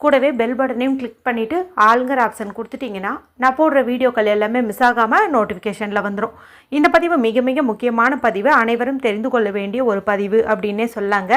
கூடவே பெல் பட்டனையும் கிளிக் பண்ணிவிட்டு ஆளுங்கிற ஆப்ஷன் கொடுத்துட்டிங்கன்னா நான் போடுற வீடியோக்கள் எல்லாமே மிஸ் ஆகாமல் நோட்டிஃபிகேஷனில் வந்துடும் இந்த பதிவு மிக மிக முக்கியமான பதிவு. அனைவரும் தெரிந்து கொள்ள வேண்டிய ஒரு பதிவு அப்படின்னே சொல்லாங்க.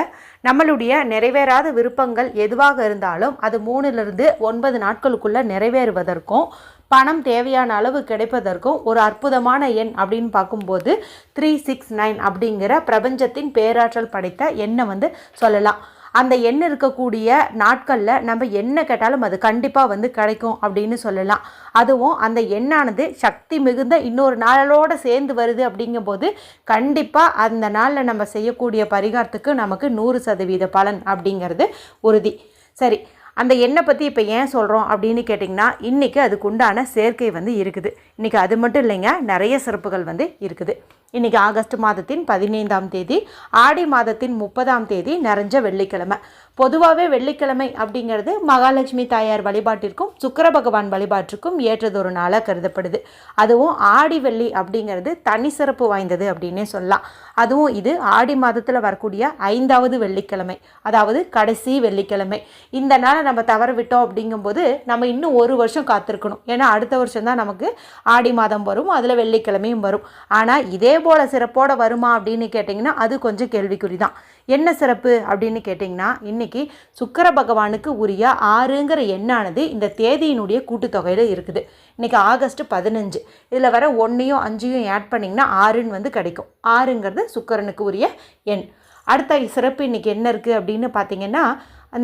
நம்மளுடைய நிறைவேறாத விருப்பங்கள் எதுவாக இருந்தாலும் அது மூணுலேருந்து ஒன்பது நாட்களுக்குள்ளே நிறைவேறுவதற்கும் பணம் தேவையான அளவு கிடைப்பதற்கும் ஒரு அற்புதமான எண் அப்படின்னு பார்க்கும்போது த்ரீ சிக்ஸ் நைன் அப்படிங்கிற பிரபஞ்சத்தின் பேராற்றல் படைத்த எண்ணை வந்து சொல்லலாம். அந்த எண் இருக்கக்கூடிய நாட்களில் நம்ம என்ன கேட்டாலும் அது கண்டிப்பாக வந்து கிடைக்கும் அப்படின்னு சொல்லலாம். அதுவும் அந்த எண்ணானது சக்தி மிகுந்த இன்னொரு நாளோடு சேர்ந்து வருது அப்படிங்கும்போது கண்டிப்பாக அந்த நாளில் நம்ம செய்யக்கூடிய பரிகாரத்துக்கு நமக்கு நூறு சதவீத பலன் அப்படிங்கிறது உறுதி. சரி அந்த எண்ணெய் பற்றி இப்போ ஏன் சொல்கிறோம் அப்படின்னு கேட்டிங்கன்னா இன்றைக்கி அதுக்குண்டான சேர்க்கை வந்து இருக்குது. இன்றைக்கி அது மட்டும் இல்லைங்க நிறைய சிறப்புகள் வந்து இருக்குது. இன்றைக்கி ஆகஸ்ட் மாதத்தின் பதினைந்தாம் தேதி ஆடி மாதத்தின் முப்பதாம் தேதி நிறைஞ்ச வெள்ளிக்கிழமை. பொதுவாகவே வெள்ளிக்கிழமை அப்படிங்கிறது மகாலட்சுமி தாயார் வழிபாட்டிற்கும் சுக்கர பகவான் வழிபாட்டிற்கும் ஏற்றதொரு நாளாக கருதப்படுது. அதுவும் ஆடி வெள்ளி அப்படிங்கிறது தனி சிறப்பு வாய்ந்தது அப்படின்னே சொல்லலாம். அதுவும் இது ஆடி மாதத்தில் வரக்கூடிய ஐந்தாவது வெள்ளிக்கிழமை அதாவது கடைசி வெள்ளிக்கிழமை. இந்த நாளை நம்ம தவற விட்டோம் அப்படிங்கும்போது நம்ம இன்னும் ஒரு வருஷம் காத்திருக்கணும். ஏன்னா அடுத்த வருஷம் தான் நமக்கு ஆடி மாதம் வரும் அதில் வெள்ளிக்கிழமையும் வரும். ஆனால் இதே போல் சிறப்போட வருமா அப்படின்னு கேட்டிங்கன்னா அது கொஞ்சம் கேள்விக்குறி தான் என்ன சிறப்பு அப்படின்னு கேட்டிங்கன்னா இன்றைக்கி சுக்கர பகவானுக்கு உரிய ஆறுங்கிற எண்ணானது இந்த தேதியினுடைய கூட்டுத்தொகையில் இருக்குது. இன்றைக்கி ஆகஸ்ட் பதினஞ்சு. இதில் வர ஒன்றையும் அஞ்சையும் ஆட் பண்ணிங்கன்னா ஆறுன்னு வந்து கிடைக்கும். ஆறுங்கிறது சுக்கரனுக்கு உரிய எண். அடுத்த சிறப்பு இன்றைக்கி என்ன இருக்குது அப்படின்னு பார்த்தீங்கன்னா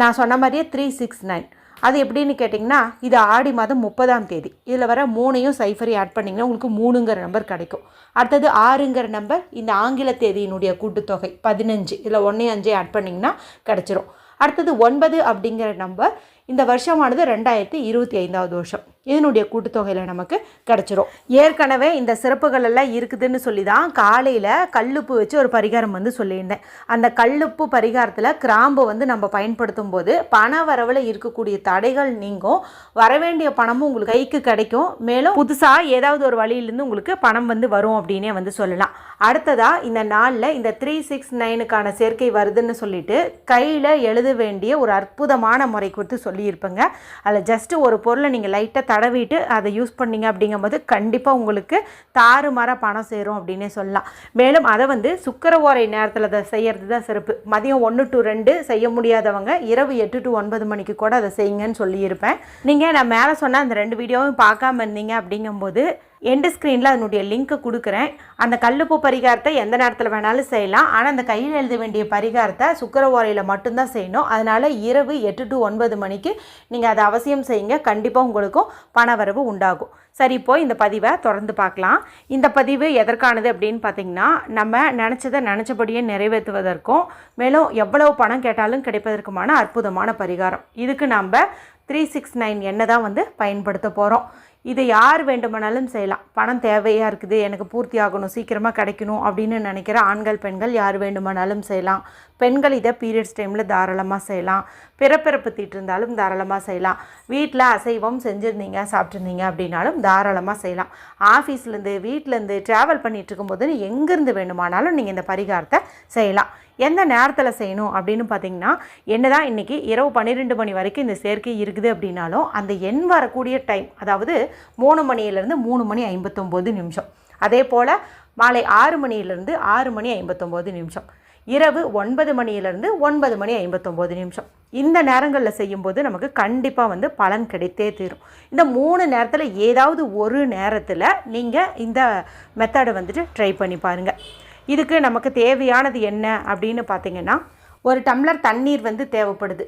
நான் சொன்ன மாதிரியே த்ரீ சிக்ஸ் நைன் அது எப்படின்னு கேட்டிங்கன்னா இது ஆடி மாதம் முப்பதாம் தேதி. இதில் வர மூணையும் சைஃபரையும் ஆட் பண்ணிங்கன்னா உங்களுக்கு மூணுங்கிற நம்பர் கிடைக்கும். அடுத்தது ஆறுங்கிற நம்பர் இந்த ஆங்கில தேதியினுடைய கூட்டுத்தொகை பதினஞ்சு. இதில் ஒன்றே அஞ்சே ஆட் பண்ணிங்கன்னா கிடச்சிரும். அடுத்தது ஒன்பது அப்படிங்கிற நம்பர் இந்த வருஷமானது ரெண்டாயிரத்தி இருபத்தி ஐந்தாவது வருஷம். இதனுடைய கூட்டுத்தொகையில் நமக்கு கிடச்சிரும். ஏற்கனவே இந்த சிறப்புகள் எல்லாம் இருக்குதுன்னு சொல்லி தான் காலையில் கல்லுப்பு வச்சு ஒரு பரிகாரம் வந்து சொல்லியிருந்தேன். அந்த கல்லுப்பு பரிகாரத்தில் கிராம்பு வந்து நம்ம பயன்படுத்தும் போது பண வரவில் இருக்கக்கூடிய தடைகள் நீங்கும். வரவேண்டிய பணமும் உங்களுக்கு கைக்கு கிடைக்கும். மேலும் புதுசாக ஏதாவது ஒரு வழியிலேருந்து உங்களுக்கு பணம் வந்து வரும் அப்படின்னே வந்து சொல்லலாம். அடுத்ததாக இந்த நாளில் இந்த த்ரீ சிக்ஸ் நைனுக்கான சேர்க்கை வருதுன்னு சொல்லிட்டு கையில் எழுத வேண்டிய ஒரு அற்புதமான முறை குறித்து சொல்லியிருப்பேங்க. அதில் ஜஸ்ட்டு ஒரு பொருளை நீங்கள் லைட்டாக தடவிட்டு அதை யூஸ் பண்ணீங்க அப்படிங்கும்போது கண்டிப்பாக உங்களுக்கு தாறுமாற பணம் சேரும் அப்படின்னே சொல்லலாம். மேலும் அதை வந்து சுக்கர ஓரை நேரத்தில் அதை செய்கிறது தான் சிறப்பு. மதியம் ஒன்று டு ரெண்டு செய்ய முடியாதவங்க இரவு எட்டு டு ஒன்பது மணிக்கு கூட அதை செய்யுங்கன்னு சொல்லியிருப்பேன். நீங்கள் நான் மேலே சொன்ன அந்த ரெண்டு வீடியோவும் பார்க்காம இருந்தீங்க அப்படிங்கும்போது எண்டு ஸ்க்ரீனில் அதனுடைய லிங்க்கு கொடுக்குறேன். அந்த கல்லுப்பு பரிகாரத்தை எந்த நேரத்தில் வேணாலும் செய்யலாம். ஆனால் அந்த கையில் எழுத வேண்டிய பரிகாரத்தை சுக்கர ஓரையில் மட்டும்தான் செய்யணும். அதனால் இரவு எட்டு டு ஒன்பது மணிக்கு நீங்கள் அதை அவசியம் செய்யுங்க. கண்டிப்பாக உங்களுக்கும் பணவரவு உண்டாகும். சரி இப்போ இந்த பதிவை தொடர்ந்து பார்க்கலாம். இந்த பதிவு எதற்கானது அப்படின்னு பார்த்தீங்கன்னா நம்ம நினச்சதை நினச்சபடியே நிறைவேற்றுவதற்கும் மேலும் எவ்வளவு பணம் கேட்டாலும் கிடைப்பதற்குமான அற்புதமான பரிகாரம். இதுக்கு நம்ம த்ரீ சிக்ஸ் நைன் எண்ணெய் தான் வந்து பயன்படுத்த போகிறோம் இதை யார் வேண்டுமானாலும் செய்யலாம். பணம் தேவையாக இருக்குது எனக்கு பூர்த்தி ஆகணும் சீக்கிரமாக கிடைக்கணும் அப்படின்னு நினைக்கிற ஆண்கள் பெண்கள் யார் வேண்டுமானாலும் செய்யலாம். பெண்கள் இதை பீரியட்ஸ் டைமில் தாராளமாக செய்யலாம். பிறப்பிறப்பு தீட்டு இருந்தாலும் தாராளமாக செய்யலாம். வீட்டில் அசைவம் செஞ்சுருந்தீங்க சாப்பிட்ருந்தீங்க அப்படின்னாலும் தாராளமாக செய்யலாம். ஆஃபீஸ்லேருந்து வீட்டிலேருந்து ட்ராவல் பண்ணிகிட்டு இருக்கும்போது எங்கேருந்து வேணுமானாலும் நீங்கள் இந்த பரிகாரத்தை செய்யலாம். எந்த நேரத்தில் செய்யணும் அப்படின்னு பார்த்தீங்கன்னா என்ன தான் இன்றைக்கி இரவு பன்னிரெண்டு மணி வரைக்கும் இந்த சேர்க்கை இருக்குது அப்படின்னாலும் அந்த எண் வரக்கூடிய டைம் அதாவது மூணு மணியிலேருந்து மூணு மணி ஐம்பத்தொம்போது நிமிஷம். அதே போல் மாலை ஆறு மணியிலேருந்து ஆறு மணி ஐம்பத்தொம்போது நிமிஷம். இரவு ஒன்பது மணியிலேருந்து ஒன்பது மணி ஐம்பத்தொம்போது நிமிஷம். இந்த நேரங்களில் செய்யும்போது நமக்கு கண்டிப்பாக வந்து பலன் கிடைத்தே தீரும். இந்த மூணு நேரத்தில் ஏதாவது ஒரு நேரத்தில் நீங்கள் இந்த மெத்தடை வந்துட்டு ட்ரை பண்ணி பாருங்கள் இதுக்கு நமக்கு தேவையானது என்ன அப்படின்னு பார்த்தீங்கன்னா ஒரு டம்ளர் தண்ணீர் வந்து தேவைப்படுது.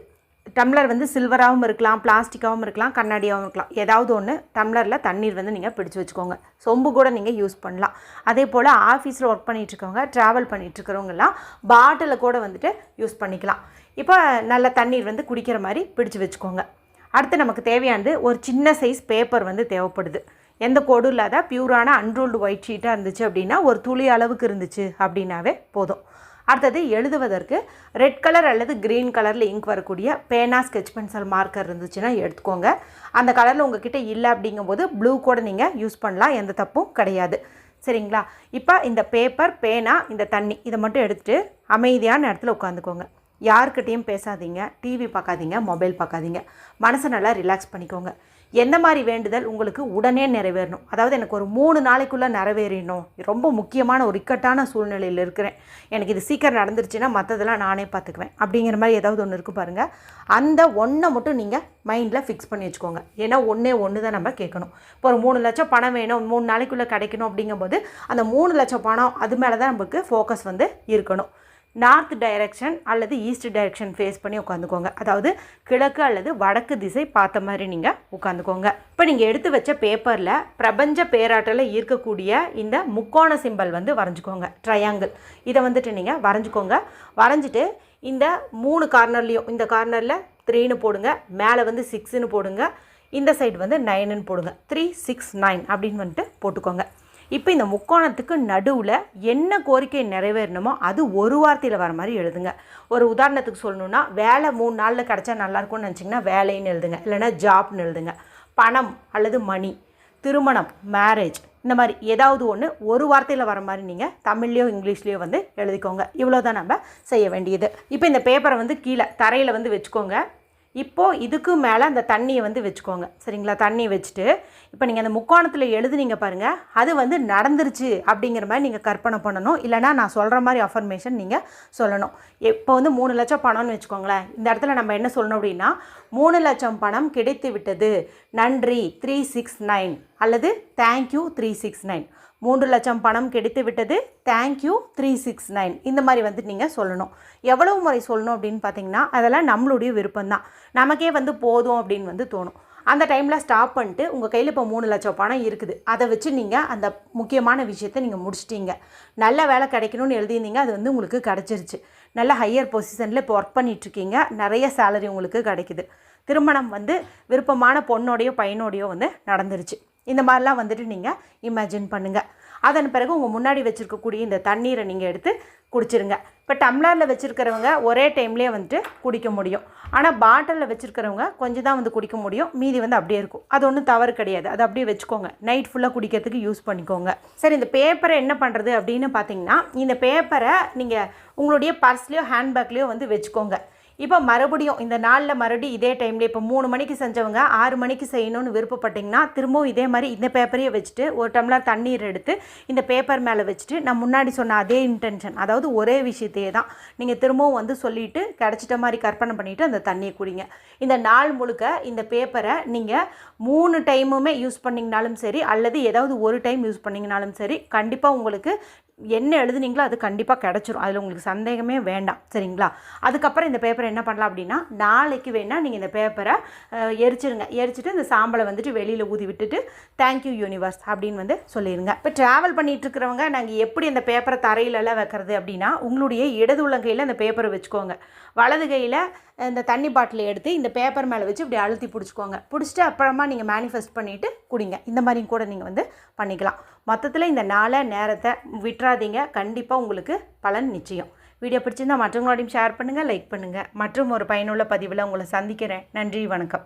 டம்ளர் வந்து சில்வராகவும் இருக்கலாம் பிளாஸ்டிக்காகவும் இருக்கலாம் கண்ணாடியாகவும் இருக்கலாம். ஏதாவது ஒன்று டம்ளரில் தண்ணீர் வந்து நீங்கள் பிடிச்சி வச்சுக்கோங்க. சொம்பு கூட நீங்கள் யூஸ் பண்ணலாம். அதே போல் ஆஃபீஸில் ஒர்க் பண்ணிகிட்ருக்கவங்க ட்ராவல் பண்ணிகிட்ருக்கிறவங்கெல்லாம் பாட்டிலை கூட வந்துட்டு யூஸ் பண்ணிக்கலாம். இப்போ நல்ல தண்ணீர் வந்து குடிக்கிற மாதிரி பிடிச்சி வச்சுக்கோங்க. அடுத்து நமக்கு தேவையானது ஒரு சின்ன சைஸ் பேப்பர் வந்து தேவைப்படுது. எந்த கோடும் இல்லாத பியூரான அன்ரோல்டு ஒயிட் ஷீட்டாக இருந்துச்சு அப்படின்னா ஒரு துளி அளவுக்கு இருந்துச்சு அப்படின்னாவே போதும். அடுத்தது எழுதுவதற்கு ரெட் கலர் அல்லது க்ரீன் கலரில் இங்க் வரக்கூடிய பேனா ஸ்கெச் பென்சில் மார்க்கர் இருந்துச்சுன்னா எடுத்துக்கோங்க. அந்த கலரில் உங்ககிட்ட இல்லை அப்படிங்கும்போது ப்ளூ கூட நீங்கள் யூஸ் பண்ணலாம். எந்த தப்பும் கிடையாது. சரிங்களா? இப்போ இந்த பேப்பர் பேனா இந்த தண்ணி இதை மட்டும் எடுத்துகிட்டு அமைதியான இடத்துல உட்காந்துக்கோங்க. யாருக்கிட்டேயும் பேசாதீங்க டிவி பார்க்காதீங்க மொபைல் பார்க்காதீங்க. மனசை நல்லா ரிலாக்ஸ் பண்ணிக்கோங்க. எந்த மாதிரி வேண்டுதல் உங்களுக்கு உடனே நிறைவேறணும். அதாவது எனக்கு ஒரு மூணு நாளைக்குள்ளே நிறைவேறணும் ரொம்ப முக்கியமான ஒரு இக்கட்டான சூழ்நிலையில் இருக்கிறேன். எனக்கு இது சீக்கிரம் நடந்துருச்சுன்னா மற்றதெல்லாம் நானே பார்த்துக்குவேன். அப்படிங்கிற மாதிரி ஏதாவது ஒன்று இருக்கு பாருங்கள் அந்த ஒன்றை மட்டும் நீங்கள் மைண்டில் ஃபிக்ஸ் பண்ணி வச்சுக்கோங்க. ஏன்னா ஒன்றே ஒன்று தான் நம்ம கேட்கணும். இப்போ ஒரு மூணு லட்சம் பணம் வேணும் மூணு நாளைக்குள்ளே கிடைக்கணும் அப்படிங்கும்போது அந்த மூணு லட்சம் பணம் அது மேலே தான் நமக்கு ஃபோக்கஸ் வந்து இருக்கணும். நார்த் டைரக்ஷன் அல்லது ஈஸ்ட் டைரக்ஷன் ஃபேஸ் பண்ணி உட்காந்துக்கோங்க. அதாவது கிழக்கு அல்லது வடக்கு திசை பார்த்த மாதிரி நீங்கள் உட்காந்துக்கோங்க. இப்போ நீங்கள் எடுத்து வச்ச பேப்பரில் பிரபஞ்ச பேராற்றலில் இருக்கக்கூடிய இந்த முக்கோண சிம்பல் வந்து வரைஞ்சிக்கோங்க. ட்ரையாங்கிள் இதை வந்துட்டு நீங்கள் வரைஞ்சிக்கோங்க. வரைஞ்சிட்டு இந்த மூணு கார்னர்லேயும் இந்த கார்னரில் த்ரீன்னு போடுங்க. மேலே வந்து சிக்ஸுன்னு போடுங்க. இந்த சைடு வந்து நைனுன்னு போடுங்க. த்ரீ சிக்ஸ் நைன் அப்படின்னு வந்துட்டு போட்டுக்கோங்க. இப்போ இந்த முக்கோணத்துக்கு நடுவில் என்ன கோரிக்கை நிறைவேறணுமோ அது ஒரு வார்த்தையில் வர மாதிரி எழுதுங்க. ஒரு உதாரணத்துக்கு சொல்லணுன்னா வேலை மூணு நாளில் கிடச்சா நல்லாயிருக்கும்னு நினச்சிங்கன்னா வேலைன்னு எழுதுங்க. இல்லைன்னா ஜாப்னு எழுதுங்க. பணம் அல்லது மணி திருமணம் மேரேஜ் இந்த மாதிரி ஏதாவது ஒன்று ஒரு வார்த்தையில் வர மாதிரி நீங்கள் தமிழ்லேயோ இங்கிலீஷ்லேயோ வந்து எழுதிக்கோங்க. இவ்வளோ தான் நம்ம செய்ய வேண்டியது. இப்போ இந்த பேப்பரை வந்து கீழே தரையில் வந்து வச்சுக்கோங்க. இப்போது இதுக்கு மேலே அந்த தண்ணியை வந்து வச்சுக்கோங்க. சரிங்களா? தண்ணியை வச்சுட்டு இப்போ நீங்கள் அந்த முக்கோணத்தில் எழுதுனீங்க பாருங்கள் அது வந்து நடந்துருச்சு அப்படிங்கிற மாதிரி நீங்கள் கற்பனை பண்ணணும். இல்லைனா நான் சொல்கிற மாதிரி அஃபர்மேஷன் நீங்கள் சொல்லணும். இப்போ வந்து மூணு லட்சம் பணம்னு வச்சுக்கோங்களேன். இந்த இடத்துல நம்ம என்ன சொல்லணும் அப்படின்னா மூணு லட்சம் பணம் கிடைத்து விட்டது நன்றி. த்ரீ சிக்ஸ் நைன் அல்லது thank you three six nine மூன்று லட்சம் பணம் கிடைத்து விட்டது தேங்க்யூ த்ரீ சிக்ஸ் நைன் இந்த மாதிரி வந்து நீங்கள் சொல்லணும். எவ்வளவு முறை சொல்லணும் அப்படின்னு பார்த்தீங்கன்னா அதெல்லாம் நம்மளுடைய விருப்பம்தான். நமக்கே வந்து போதும் அப்படின்னு வந்து தோணும். அந்த டைமில் ஸ்டாப் பண்ணிட்டு உங்கள் கையில் இப்போ மூணு லட்சம் பணம் இருக்குது. அதை வச்சு நீங்கள் அந்த முக்கியமான விஷயத்தை நீங்கள் முடிச்சிட்டீங்க. நல்ல வேலை கிடைக்கணும்னு எழுதியிருந்தீங்க அது வந்து உங்களுக்கு கிடச்சிருச்சு. நல்ல ஹையர் பொசிஷனில் இப்போ ஒர்க் பண்ணிகிட்ருக்கீங்க நிறைய சேலரி உங்களுக்கு கிடைக்குது. திருமணம் வந்து விருப்பமான பொண்ணோடையோ பையனோடையோ வந்து நடந்துருச்சு. இந்த மாதிரிலாம் வந்துட்டு நீங்கள் இமேஜின் பண்ணுங்கள் அதன் பிறகு உங்கள் முன்னாடி வச்சுருக்கக்கூடிய இந்த தண்ணீரை நீங்கள் எடுத்து குடிச்சிருங்க. இப்போ டம்ளரில் வச்சுருக்கிறவங்க ஒரே டைம்லேயே வந்துட்டு குடிக்க முடியும். ஆனால் பாட்டிலில் வச்சுருக்கிறவங்க கொஞ்சம் தான் வந்து குடிக்க முடியும். மீதி வந்து அப்படியே இருக்கும். அது ஒன்றும் தவறு கிடையாது. அது அப்படியே வச்சுக்கோங்க. நைட் ஃபுல்லாக குடிக்கிறதுக்கு யூஸ் பண்ணிக்கோங்க. சரி இந்த பேப்பரை என்ன பண்ணுறது அப்படின்னு பார்த்தீங்கன்னா இந்த பேப்பரை நீங்கள் உங்களுடைய பர்ஸ்லேயோ ஹேண்ட்பேக்லேயோ வந்து வச்சுக்கோங்க. இப்போ மறுபடியும் இந்த நாளில் மறுபடியும் இதே டைமில் இப்போ மூணு மணிக்கு செஞ்சவங்க ஆறு மணிக்கு செய்யணும்னு விருப்பப்பட்டிங்கன்னா திரும்பவும் இதே மாதிரி இந்த பேப்பரையே வச்சுட்டு ஒரு டம்ளர் தண்ணீர் எடுத்து இந்த பேப்பர் மேலே வச்சுட்டு நான் முன்னாடி சொன்ன அதே இன்டென்ஷன் அதாவது ஒரே விஷயத்தையே தான் நீங்கள் திரும்பவும் வந்து சொல்லிவிட்டு கிடச்சிட்ட மாதிரி கற்பனை பண்ணிவிட்டு அந்த தண்ணியை குடிங்க. இந்த நாள் முழுக்க இந்த பேப்பரை நீங்கள் மூணு டைமுமே யூஸ் பண்ணிங்கனாலும் சரி அல்லது ஏதாவது ஒரு டைம் யூஸ் பண்ணிங்கனாலும் சரி கண்டிப்பாக உங்களுக்கு என்ன எழுதுனீங்களோ அது கண்டிப்பாக கிடச்சிரும். அதில் உங்களுக்கு சந்தேகமே வேண்டாம். சரிங்களா? அதுக்கப்புறம் இந்த பேப்பரை என்ன பண்ணலாம் அப்படின்னா நாளைக்கு வேணால் நீங்கள் இந்த பேப்பரை எரிச்சிருங்க. எரிச்சிட்டு இந்த சாம்பலை வந்துட்டு வெளியில் ஊதி விட்டுட்டு தேங்க்யூ யூனிவர்ஸ் அப்படின்னு வந்து சொல்லிடுங்க இப்போ ட்ராவல் பண்ணிகிட்ருக்கிறவங்க நாங்கள் எப்படி இந்த பேப்பரை தரையிலலாம் வைக்கிறது அப்படின்னா உங்களுடைய இடது உள்ளங்கையில் அந்த பேப்பரை வச்சுக்கோங்க. வலது கையில் இந்த தண்ணி பாட்டில் எடுத்து இந்த பேப்பர் மேலே வச்சு இப்படி அழுத்தி பிடிச்சிக்கோங்க. பிடிச்சிட்டு அப்புறமா நீங்கள் மேனிஃபெஸ்ட் பண்ணிவிட்டு குடிங்க. இந்த மாதிரியும் கூட நீங்கள் வந்து பண்ணிக்கலாம். மொத்தத்தில் இந்த நாளை நேரத்தை விட்டுறாதீங்க. கண்டிப்பாக உங்களுக்கு பலன் நிச்சயம். வீடியோ பிடிச்சிருந்தா மற்றவங்களோடையும் ஷேர் பண்ணுங்கள் லைக் பண்ணுங்கள் மற்றும் ஒரு பயனுள்ள பதிவில் உங்களை சந்திக்கிறேன். நன்றி வணக்கம்.